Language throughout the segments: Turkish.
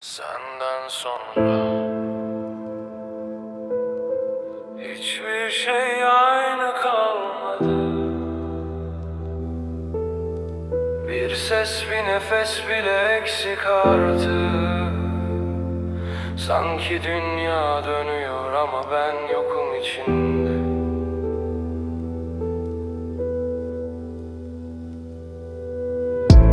Senden sonra Hiçbir şey aynı kalmadı. Bir ses bir nefes bile eksik artık Sanki dünya dönüyor ama ben yokum içinde.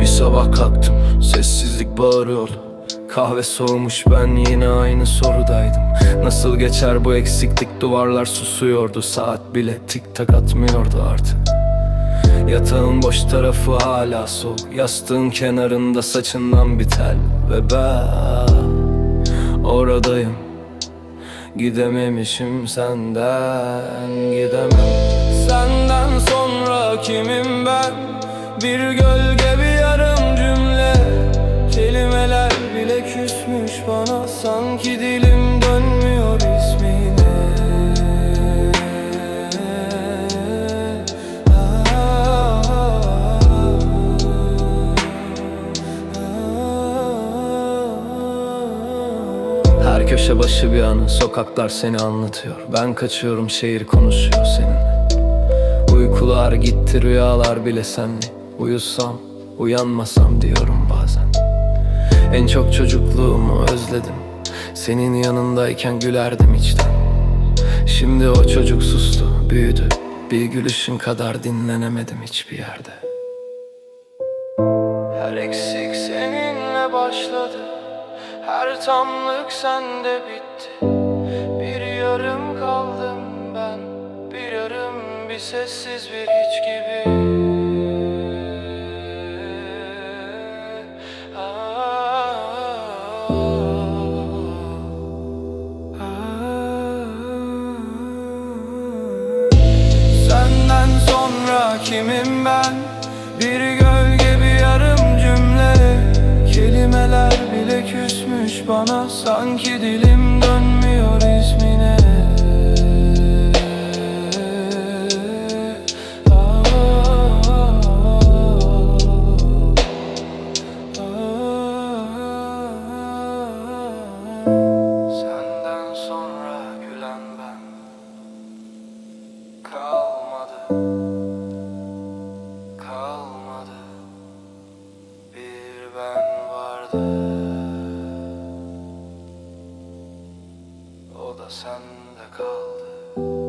Bir sabah kalktım sessizlik bağırıyordu Kahve soğumuş ben yine aynı sorudaydım. Nasıl geçer bu eksiklik? Duvarlar susuyordu Saat bile tik tak atmıyordu artık. Yatağın boş tarafı hala soğuk. Yastığın kenarında saçından bir tel Ve ben oradayım. Gidememişim senden gidemem. Senden sonra kimim ben? Bir gölge bir Sanki dilim dönmüyor ismine. Her köşe başı bir anı Sokaklar seni anlatıyor. Ben kaçıyorum şehir konuşuyor seninle Uykular gitti rüyalar bile senle Uyusam uyanmasam diyorum bazen. En çok çocukluğumu özledim Senin yanındayken gülerdim içten. Şimdi o çocuk sustu büyüdü. Bir gülüşün kadar dinlenemedim hiçbir yerde. Her eksik seninle başladı. Her tamlık sende bitti. Bir yarım kaldım ben. Bir yarım bir sessiz bir hiç gibi kimim ben? Bir gölge bir yarım cümle. Kelimeler bile küsmüş bana. Sanki dilim dönmüş. da sende kaldı